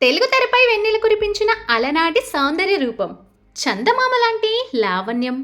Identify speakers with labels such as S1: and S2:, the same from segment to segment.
S1: తెలుగు తెరపై వెన్నెల కురిపించిన అలనాటి సౌందర్య రూపం చందమామ లాంటి లావణ్యం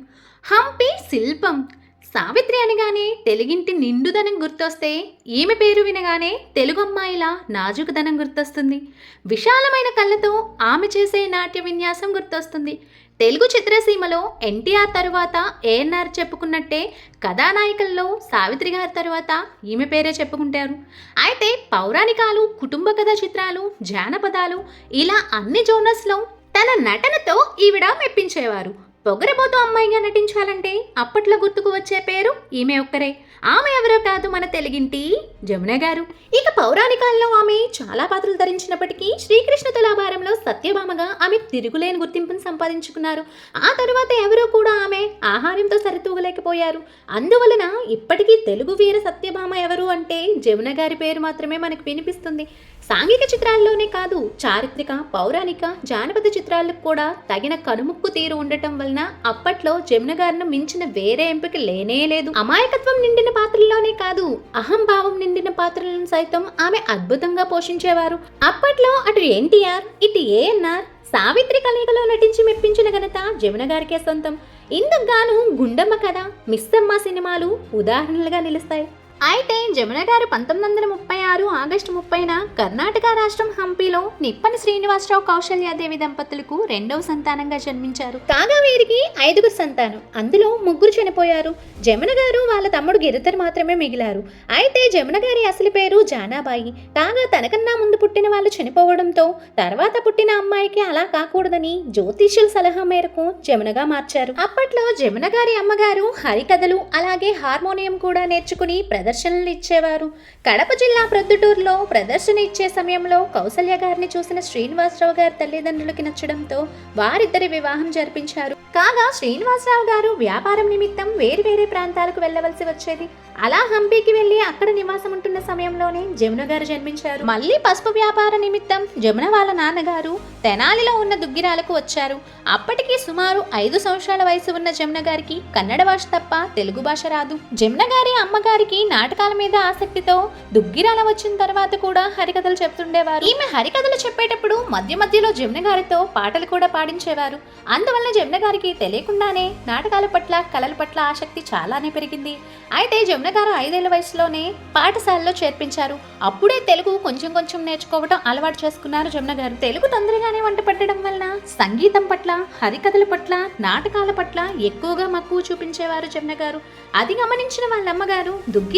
S1: హంపి శిల్పం. సావిత్రి అనగానే తెలుగింటి నిండుదనం గుర్తొస్తే ఈమె పేరు వినగానే తెలుగు అమ్మాయిలా నాజుకుదనం గుర్తొస్తుంది. విశాలమైన కళ్ళతో ఆమె చేసే నాట్య విన్యాసం గుర్తొస్తుంది. తెలుగు చిత్రసీమలో ఎన్టీఆర్ తరువాత ఏఎన్ఆర్ చెప్పుకున్నట్టే కథానాయికల్లో సావిత్రి గారి తరువాత ఈమె పేరే చెప్పుకుంటారు. అయితే పౌరాణికాలు కుటుంబ కథ చిత్రాలు జానపదాలు ఇలా అన్ని జోనర్స్లో తన నటనతో ఈవిడ మెప్పించేవారు. పొగరబోతు అమ్మాయిగా నటించాలంటే అప్పట్లో గుర్తుకు వచ్చే పేరు ఈమె ఒక్కరే. ఆమె ఎవరో కాదు మన తెలుగింటి జమున గారు. ఇక పౌరాణికాల్లో ఆమె చాలా పాత్రలు ధరించినప్పటికీ శ్రీకృష్ణ తులాభారంలో సత్యభామగా ఆమె తిరుగులేని గుర్తింపును సంపాదించుకున్నారు. ఆ తరువాత ఎవరూ కూడా ఆమె ఆహారంతో సరితూగలేకపోయారు. అందువలన ఇప్పటికీ తెలుగు వీర సత్యభామ ఎవరు అంటే జమున గారి పేరు మాత్రమే మనకు వినిపిస్తుంది. సాంఘిక చిత్రాల్లోనే కాదు చారిత్రక పౌరాణిక జానపద చిత్రాలకు కూడా తగిన కనుముక్కు తీరు ఉండటం వలన అప్పట్లో జమునగారిని మించిన వేరే ఎంపిక లేనే లేదు. అమాయకత్వం నిండిన పాత్రల్లోనే కాదు అహంభావం నిండిన పాత్రలను సైతం ఆమె అద్భుతంగా పోషించేవారు. అప్పట్లో అటు ఎన్టీఆర్ ఇటు ఏఎన్ఆర్ సావిత్రి కలయికలో నటించి మెప్పించిన ఘనత జమున గారికే సొంతం. ఇందుకు గాను గుండమ్మ కథ మిస్సమ్మ సినిమాలు ఉదాహరణలుగా నిలుస్తాయి. అయితే జమున గారు పంతొమ్మిది వందల ముప్పై ఆరు ఆగస్టు ముప్పైన కర్ణాటక రాష్ట్రం హంపీలో నిప్పని శ్రీనివాసరావు కౌశల్యాదేవి దంపతులకు రెండవ సంతానంగా జన్మించారు. కాగా వీరికి ఐదుగురు సంతానం. అందులో ముగ్గురు చనిపోయారు. జమున గారు వాళ్ళ తమ్ముడు గిరిధర్ మాత్రమే మిగిలారు. అయితే జమున గారి అసలు పేరు జానాబాయి. కాగా తనకన్నా ముందు పుట్టిన వాళ్ళు చనిపోవడంతో తర్వాత పుట్టిన అమ్మాయికి అలా కాకూడదని జ్యోతిష్యుల సలహా మేరకు జమునగా మార్చారు. అప్పట్లో జమున గారి అమ్మగారు హరికథలు అలాగే హార్మోనియం కూడా నేర్చుకుని ప్రదర్శనలు ఇచ్చేవారు కడప జిల్లా ప్రొద్దుటూరులో ప్రదర్శన ఇచ్చే సమయంలో కౌసల్య గారిని చూసిన శ్రీనివాసరావు గారి తల్లిదండ్రులకి నచ్చడంతో వారిద్దరి వివాహం జరిపించారు. కాగా శ్రీనివాసరావు గారు వ్యాపారం నిమిత్తం వేరు వేరే ప్రాంతాలకు వెళ్ళవలసి వచ్చేది. అలా హంపీకి వెళ్ళి అక్కడ నివాసం ఉంటున్న సమయంలోనే జమున గారు జన్మించారు. మళ్ళీ పసుపు వ్యాపార నిమిత్తం జమున వాళ్ళ నాన్నగారు తెనాలిలో ఉన్న దుగ్గిరాలకు వచ్చారు. అప్పటికి సుమారు ఐదు సంవత్సరాల వయసు ఉన్న జమున గారికి కన్నడ భాష తప్ప తెలుగు భాష రాదు. జమున గారి అమ్మగారికి నాటకాల మీద ఆసక్తితో దుగ్గిరాల వచ్చిన తర్వాత కూడా హరికథలు చెప్తుండేవారు. ఈమె హరికథలు చెప్పేటప్పుడు మధ్య మధ్యలో జమున గారితో పాటలు కూడా పాడించేవారు. అందువల్ల జమున గారికి తెలియకుండానే నాటకాల పట్ల కళల పట్ల ఆసక్తి చాలానే పెరిగింది. అయితే జమున గారు ఐదేళ్ళ వయసులోనే పాఠశాలలో చేర్పించారు. అప్పుడే తెలుగు కొంచెం కొంచెం నేర్చుకోవడం అలవాటు చేసుకున్నారు జమున గారు. తెలుగు తొందరగానే వంట పట్టడం వలన సంగీతం పట్ల హరికథల పట్ల నాటకాల పట్ల ఎక్కువగా మక్కువ చూపించేవారు జమున గారు. అది గమనించిన వాళ్ళ అమ్మగారు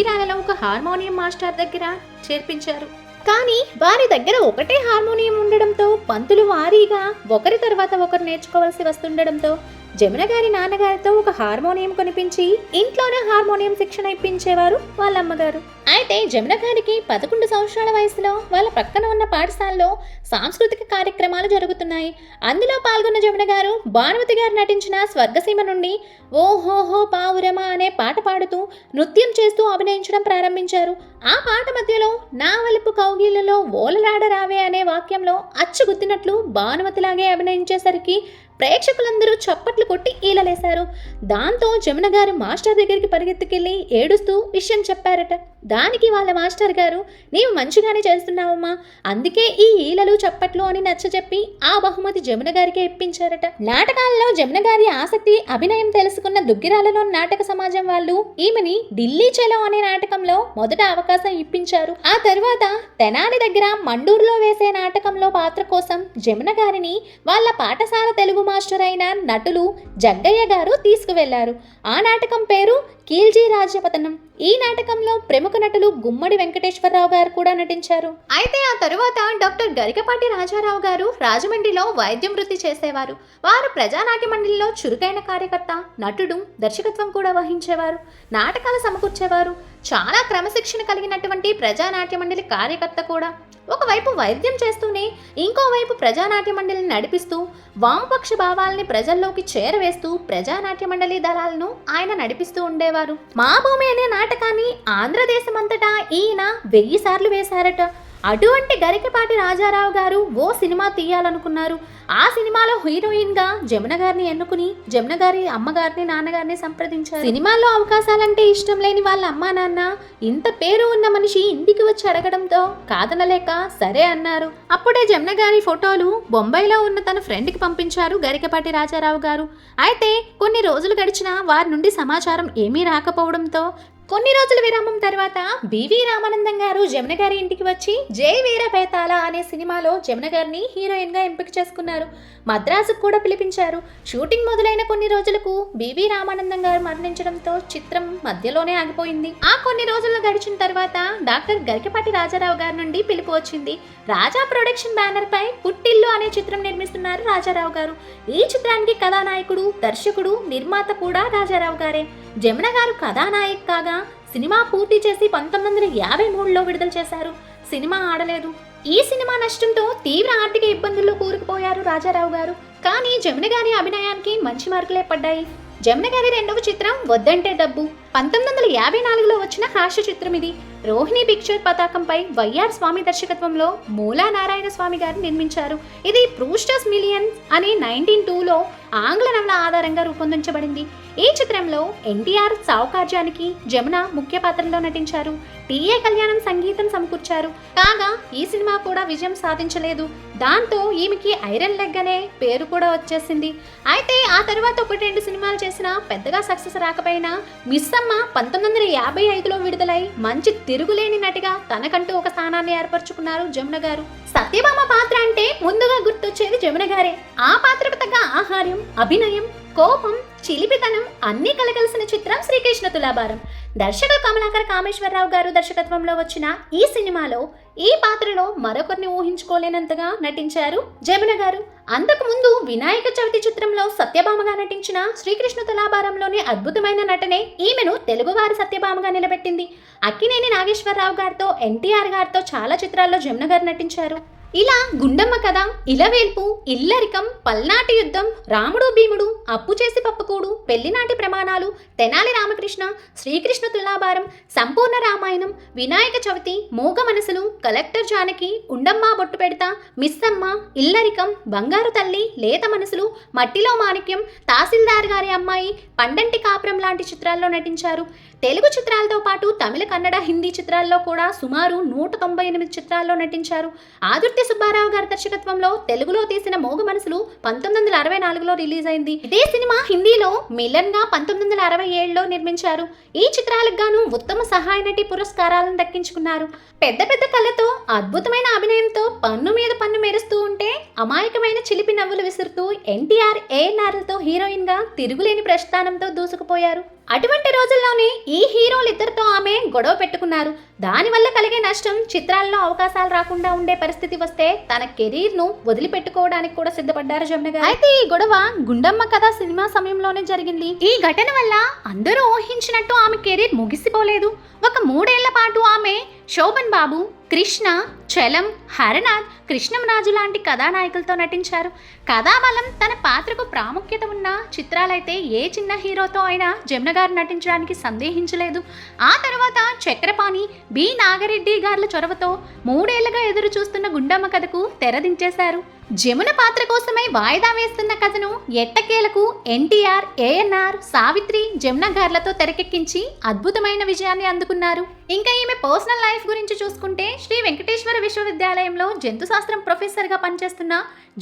S1: దుగ్గిరాలలో ఒక హార్మోనియం మాస్టర్ దగ్గర చేర్పించారు. కానీ వారి దగ్గర ఒకటే హార్మోనియం ఉండడంతో పంతులు వారీగా ఒకరి తర్వాత ఒకరు నేర్చుకోవాల్సి వస్తుండడంతో జమున గారి నాన్నగారితో ఒక హార్మోనియం కొనిపించి ఇంట్లోనే హార్మోనియం శిక్షణ ఇప్పించేవారు వాళ్ళ అమ్మగారు అయితే జమున గారికి పదకొండు సంవత్సరాల వయసులో వాళ్ళ పక్కన ఉన్న పాఠశాలలో సాంస్కృతిక కార్యక్రమాలు జరుగుతున్నాయి. అందులో పాల్గొన్న జమున గారు భానుమతి గారు నటించిన స్వర్గసీమ నుండి ఓహోహో పావురమా అనే పాట పాడుతూ నృత్యం చేస్తూ అభినయించడం ప్రారంభించారు. ఆ పాట మధ్యలో నా వలుపు కౌగిళ్ళలో ఓలలాడరావే అనే వాక్యంలో అచ్చుగుద్దినట్లు భానుమతిలాగే అభినయించేసరికి ప్రేక్షకులందరూ చప్పట్లు కొట్టి ఈలలేశారు. దాంతో జమున గారు మాస్టర్ దగ్గరికి పరిగెత్తుకెళ్ళి ఏడుస్తూ విషయం చెప్పారట. దానికి వాళ్ళ మాస్టర్ గారు నీవు మంచిగానే చేస్తున్నావమ్మా. అందుకే ఈ ఈలలు చప్పట్లు అని నచ్చజెప్పి ఆ బహుమతి జమున గారికే ఇప్పించారట. నాటకాలలో జమున గారి ఆసక్తి అభినయం తెలుసుకున్న దుగ్గిరాలలో నాటక సమాజం వాళ్ళు ఈమెని ఢిల్లీ చలో అనే నాటకంలో మొదట అవకాశం ఇప్పించారు. ఆ తర్వాత తెనాలి దగ్గర మండూరులో వేసే నాటకంలో పాత్ర కోసం జమున గారిని వాళ్ళ పాఠశాల తెలుగు మాస్టర్ అయిన నటులు జగ్గయ్య గారు తీసుకువెళ్ళారు. ఆ నాటకం పేరు కీల్జీ రాజ్యపతనం. ఈ నాటకంలో ప్రముఖ నటులు గుమ్మడి వెంకటేశ్వరరావు గారు కూడా నటించారు. అయితే ఆ తరువాత డాక్టర్ గరికపాటి రాజారావు గారు రాజమండ్రిలో వైద్యం వృత్తి చేసేవారు. వారు ప్రజానాట్య మండలిలో చురుకైన కార్యకర్త నటుడు దర్శకత్వం కూడా వహించేవారు. నాటకాలు సమకూర్చేవారు. చాలా క్రమశిక్షణ కలిగినటువంటి ప్రజానాట్య మండలి కార్యకర్త కూడా. ఒకవైపు వైద్యం చేస్తూనే ఇంకోవైపు ప్రజానాట్య మండలిని నడిపిస్తూ వామపక్ష భావాల్ని ప్రజల్లోకి చేరవేస్తూ ప్రజానాట్య మండలి దళాలను ఆయన నడిపిస్తూ ఉండేవారు. మా భూమి అనే నాటకాన్ని ఆంధ్రదేశమంతటా ఈయన వెయ్యి సార్లు వేశారట. అటువంటి గరికపాటి రాజారావు గారు ఓ సినిమా తీయాలనుకున్నారు. ఆ సినిమాలో హీరోయిన్గా జమున గారిని ఎన్నుకుని జమున గారి అమ్మగారిని నాన్నగారిని సంప్రదించారు. సినిమాల్లో అవకాశాలంటే ఇష్టం లేని వాళ్ళ అమ్మా నాన్న ఇంత పేరు ఉన్న మనిషి ఇంటికి వచ్చి అడగడంతో కాదనలేక సరే అన్నారు. అప్పుడే జమున గారి ఫోటోలు బొంబాయిలో ఉన్న తన ఫ్రెండ్కి పంపించారు గరికపాటి రాజారావు గారు. అయితే కొన్ని రోజులు గడిచినా వారి నుండి సమాచారం ఏమీ రాకపోవడంతో కొన్ని రోజుల విరామం తర్వాత బివి రామానందం గారు జమున గారి ఇంటికి వచ్చి జై వీర పేతాల అనే సినిమాలో జమున గారిని హీరోయిన్గా ఎంపిక చేసుకున్నారు. మద్రాసుకు కూడా పిలిపించారు. షూటింగ్ మొదలైన కొన్ని రోజులకు బివి రామానందం గారు మరణించడంతో చిత్రం మధ్యలోనే ఆగిపోయింది. ఆ కొన్ని రోజులు గడిచిన తర్వాత డాక్టర్ గరికపాటి రాజారావు గారి నుండి పిలుపు వచ్చింది. రాజా ప్రొడక్షన్ బ్యానర్ పై పుట్టిల్లు అనే చిత్రం నిర్మిస్తున్నారు రాజారావు గారు. ఈ చిత్రానికి కథానాయకుడు దర్శకుడు నిర్మాత కూడా రాజారావు గారే. జమున గారు కథానాయక్ కాగా సినిమా పూర్తి చేసి పంతొమ్మిది వందల యాభై మూడులో విడుదల చేశారు. సినిమా ఆడలేదు. ఈ సినిమా నష్టంతో తీవ్ర ఆర్థిక ఇబ్బందుల్లో కూరుకుపోయారు రాజారావు గారు. కానీ జమున గారి అభినయానికి మంచి మార్కులే పడ్డాయి. జమున గారి రెండవ చిత్రం వద్దంటే డబ్బు. పంతొమ్మిది వందల యాభై నాలుగులో వచ్చిన హాస్య చిత్రం ఇది. రోహిణి పిక్చర్ పతాకంపై వైఆర్ స్వామి దర్శకత్వంలో మూలా నారాయణ స్వామి గారు నిర్మించారు. ఇది ప్రూస్టస్ మిలియన్స్ అనే నైన్టీన్ టూలో ఆంగ్ల నవల ఆధారంగా రూపొందించబడింది. ఈ చిత్రంలో ఎన్టీఆర్ సావుకార్యానికి జమున ముఖ్య పాత్రలో నటించారు. టీఏ కళ్యాణం సంగీతం సమకూర్చారు. కాగా ఈ సినిమా కూడా విజయం సాధించలేదు. దాంతో ఈమెకి ఐరన్ లెగ్ అనే పేరు కూడా వచ్చేసింది. అయితే ఆ తర్వాత ఒకటి రెండు సినిమాలు చేసినా పెద్దగా సక్సెస్ రాకపోయినా మిస్ అమ్మ పంతొమ్మిది వందల యాభై ఐదులో విడుదలై మంచి తిరుగులేని నటిగా తనకంటూ ఒక స్థానాన్ని ఏర్పరచుకున్నారు జమున గారు. సత్యభామ పాత్ర అంటే ముందుగా గుర్తొచ్చేది జమున గారే. ఆ పాత్రకు తగ్గ ఆహార్యం అభినయం కోపం చిలిపితనం అన్నీ కలగలిసిన చిత్రం శ్రీకృష్ణ తులాభారం. దర్శకుడు కమలాకర కామేశ్వరరావు గారు దర్శకత్వంలో వచ్చిన ఈ సినిమాలో ఈ పాత్రలో మరొకరిని ఊహించుకోలేనంతగా నటించారు జమున గారు. అంతకు ముందు వినాయక చవితి చిత్రంలో సత్యభామగా నటించిన శ్రీకృష్ణ తులాభారంలోని అద్భుతమైన నటనే ఈమెను తెలుగువారి సత్యభామగా నిలబెట్టింది. అక్కినేని నాగేశ్వరరావు గారితో ఎన్టీఆర్ గారితో చాలా చిత్రాల్లో జమున గారు నటించారు. ఇలా గుండమ్మ కథ ఇలవేల్పు ఇల్లరికం పల్నాటి యుద్ధం రాముడు భీముడు అప్పు చేసి పప్పుకూడు పెళ్ళినాటి ప్రమాణాలు తెనాలి రామకృష్ణ శ్రీకృష్ణ తులాభారం సంపూర్ణ రామాయణం వినాయక చవితి మూగ మనసులు కలెక్టర్ జానకి ఉండమ్మ బొట్టు పెడతా మిస్సమ్మ ఇల్లరికం బంగారు తల్లి లేత మనసులు మట్టిలో మాణిక్యం తహసీల్దార్ గారి అమ్మాయి పండంటి కాపురం లాంటి చిత్రాల్లో నటించారు. తెలుగు చిత్రాలతో పాటు తమిళ కన్నడ హిందీ చిత్రాల్లో కూడా సుమారు నూట తొంభై ఎనిమిది చిత్రాల్లో నటించారు. ఆదుర్తి సుబ్బారావు గారి దర్శకత్వంలో తెలుగులో తీసిన మోగ మనసులు పంతొమ్మిది వందల అరవై నాలుగులో రిలీజ్ అయింది. ఇదే సినిమా హిందీలో మిలన్గా పంతొమ్మిది వందల అరవై ఏడులో నిర్మించారు. ఈ చిత్రాలకు గాను ఉత్తమ సహాయ నటి పురస్కారాలను దక్కించుకున్నారు. పెద్ద పెద్ద కళ్ళతో అద్భుతమైన అభినయంతో పన్ను మీద పన్ను మెరుస్తూ ఉంటే అమాయకమైన చిలిపి నవ్వులు విసురుతూ ఎన్టీఆర్ ఏఎన్ఆర్లతో హీరోయిన్గా తిరుగులేని ప్రస్థానంతో దూసుకుపోయారు. అటువంటి రోజుల్లోనే ఈ హీరోలిద్దరితో ఆమె గొడవ పెట్టుకున్నారు. దానివల్ల కలిగే నష్టం చిత్రాల్లో అవకాశాలు రాకుండా ఉండే పరిస్థితి వస్తే తన కెరీర్ను వదిలిపెట్టుకోవడానికి కూడా సిద్ధపడ్డారు జమున గారు. అయితే ఈ గొడవ గుండమ్మ కథ సినిమా సమయంలోనే జరిగింది. ఈ ఘటన వల్ల అందరూ ఊహించినట్టు ఆమె కెరీర్ ముగిసిపోలేదు. ఒక మూడేళ్ళ పాటు ఆమె శోభన్ బాబు కృష్ణ చలం హరనాథ్ కృష్ణంరాజు లాంటి కథానాయకులతో నటించారు. కథాబలం తన పాత్రకు ప్రాముఖ్యత ఉన్న చిత్రాలైతే ఏ చిన్న హీరోతో అయినా జమున గారు నటించడానికి సందేహించలేదు. ఆ తర్వాత చక్రపాణి బి. నాగరెడ్డి గార్ల చొరవతో మూడేళ్ళుగా ఎదురు చూస్తున్న గుండమ్మ కథకు తెరదించేశారు. జమున పాత్ర కోసమై వాయిదా వేస్తున్న కథను ఎట్టకేలకు ఎన్టీఆర్ ఏఎన్ఆర్ సావిత్రి జమున గార్లతో తెరకెక్కించి అద్భుతమైన విజయాన్ని అందుకున్నారు. ఇంకా ఈమె పర్సనల్ లైఫ్ గురించి చూసుకుంటే శ్రీ వెంకటేశ్వర విశ్వవిద్యాలయంలో జంతుశాస్త్రం ప్రొఫెసర్గా పనిచేస్తున్న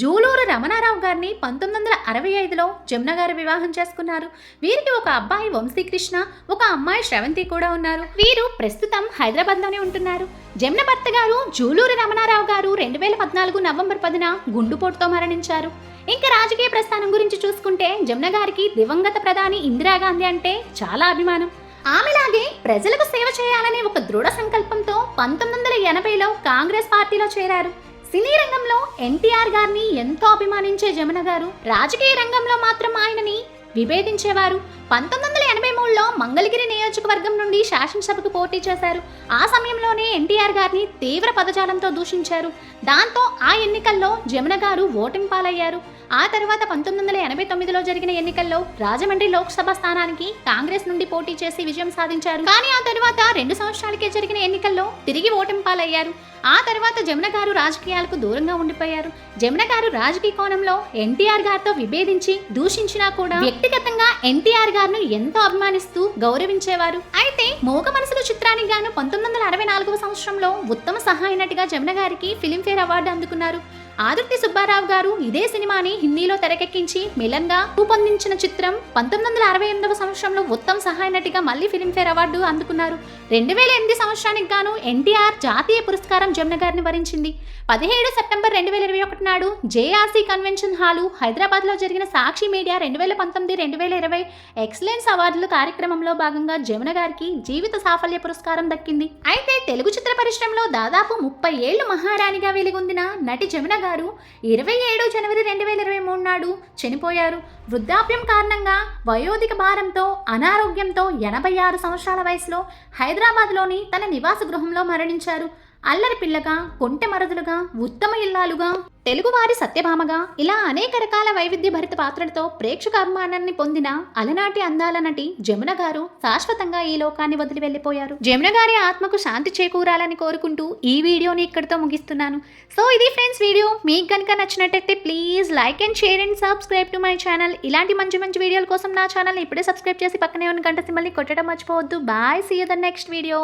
S1: జూలూరు రమణారావు గారిని పంతొమ్మిది వందల అరవై ఐదులో జమున గారు వివాహం చేసుకున్నారు. వీరికి ఒక అబ్బాయి వంశీకృష్ణ ఒక అమ్మాయి శ్రవంతి కూడా ఉన్నారు. వీరు ప్రస్తుతం హైదరాబాద్లోనే ఉంటున్నారు. జమున భర్త గారు జూలూరు రమణారావు గారు రెండు వేల పద్నాలుగు నవంబర్ పదిన గుండుపోటుతో మరణించారు. ఇంకా రాజకీయ ప్రస్థానం గురించి చూసుకుంటే జమున గారికి దివంగత ప్రధాని ఇందిరాగాంధీ అంటే చాలా అభిమానం. ఆమెలాగే ప్రజలకు సేవ చేయాలనే ఒక దృఢ సంకల్పంతో పంతొమ్మిది వందల ఎనభైలో కాంగ్రెస్ పార్టీలో చేరారు. సినీ రంగంలో ఎన్టీఆర్ గారిని ఎంతో అభిమానించే జమున గారు రాజకీయ రంగంలో మాత్రం ఆయనని విభేదించేవారు. పంతొమ్మిది వందల ఎనభై మూడులో మంగళగిరి నియోజకవర్గం నుండి శాసనసభకు పోటీ చేశారు. ఆ సమయంలోనే ఎన్టీఆర్ గారిని తీవ్ర పదజాలంతో దూషించారు. దాంతో ఆ ఎన్నికల్లో జమున గారు ఓటమి పాలయ్యారు. ఆ తర్వాత పంతొమ్మిది వందల ఎనభై తొమ్మిదిలో జరిగిన ఎన్నికల్లో రాజమండ్రి లోక్సభ స్థానానికి కాంగ్రెస్ నుండి పోటీ చేసి విజయం సాధించారు. కానీ ఆ తర్వాత రెండు సంవత్సరాలకే జరిగిన ఎన్నికల్లో తిరిగి ఓటమి పాలయ్యారు. ఆ తర్వాత జమున గారు రాజకీయాలకు దూరంగా ఉండిపోయారు. జమున గారు రాజకీయ కోణంలో ఎన్టీఆర్ గారితో విభేదించి దూషించినా కూడా వ్యక్తిగతంగా ఎన్టీఆర్ గారిని ఎంతో అభిమానిస్తూ గౌరవించేవారు. అయితే మోగ మనసులు చిత్రానికి గాను పంతొమ్మిది వందల అరవై నాలుగవ సంవత్సరంలో ఉత్తమ సహాయ నటిగా జమున గారికి ఫిలింఫేర్ అవార్డు అందుకున్నారు. ఆదుర్తి సుబ్బారావు గారు ఇదే సినిమాని హిందీలో తెరకెక్కించి మిలన్గా రూపొందించిన చిత్రం పంతొమ్మిది వందల అరవై ఎనిమిదవ సంవత్సరంలో ఉత్తమ సహాయ నటిగా మళ్ళీ ఫిలింఫేర్ అవార్డు అందుకున్నారు. రెండు వేల ఎనిమిది సంవత్సరానికి గాను ఎన్టీఆర్ జాతీయ పురస్కారం జమున గారిని వరించింది. పదిహేడు సెప్టెంబర్ రెండు వేల ఇరవై ఒకటి నాడు జేఆర్సీ కన్వెన్షన్ హాలు హైదరాబాద్లో జరిగిన సాక్షి మీడియా రెండు వేల పంతొమ్మిది రెండు వేల ఇరవై ఎక్సలెన్స్ అవార్డుల కార్యక్రమంలో భాగంగా జమున గారికి జీవిత సాఫల్య పురస్కారం దక్కింది. అయితే తెలుగు చిత్ర పరిశ్రమలో దాదాపు ముప్పై ఏళ్ళు మహారాణిగా వెలుగొందిన నటి జమున గారు ఇరవై ఏడు జనవరి రెండు వేల ఇరవై మూడు నాడు చనిపోయారు. వృద్ధాప్యం కారణంగా వయోధిక భారంతో అనారోగ్యంతో ఎనభై ఆరు సంవత్సరాల వయసులో హైదరాబాద్లోని తన నివాస గృహంలో మరణించారు. అల్లరి పిల్లగా కొంటె మరదులుగా ఉత్తమ ఇల్లాలుగా తెలుగువారి సత్యభామగా ఇలా అనేక రకాల వైవిధ్య భరిత పాత్రలతో ప్రేక్షక అభిమానాన్ని పొందిన అలనాటి అందాల నటి జమున గారు శాశ్వతంగా ఈ లోకాన్ని వదిలి వెళ్ళిపోయారు. జమున గారి ఆత్మకు శాంతి చేకూరాలని కోరుకుంటూ ఈ వీడియోని ఇక్కడితో ముగిస్తున్నాను. సో ఇది ఫ్రెండ్స్ వీడియో. మీకు కనుక నచ్చినట్టయితే please like and share and subscribe to my channel. ఇలాంటి మంచి మంచి వీడియోల కోసం నా ఛానల్ ఇప్పుడే సబ్స్క్రైబ్ చేసి పక్కనే ఉన్న గంట సిమ్మల్ని కొట్టడం మర్చిపోవద్దు. Bye see the next video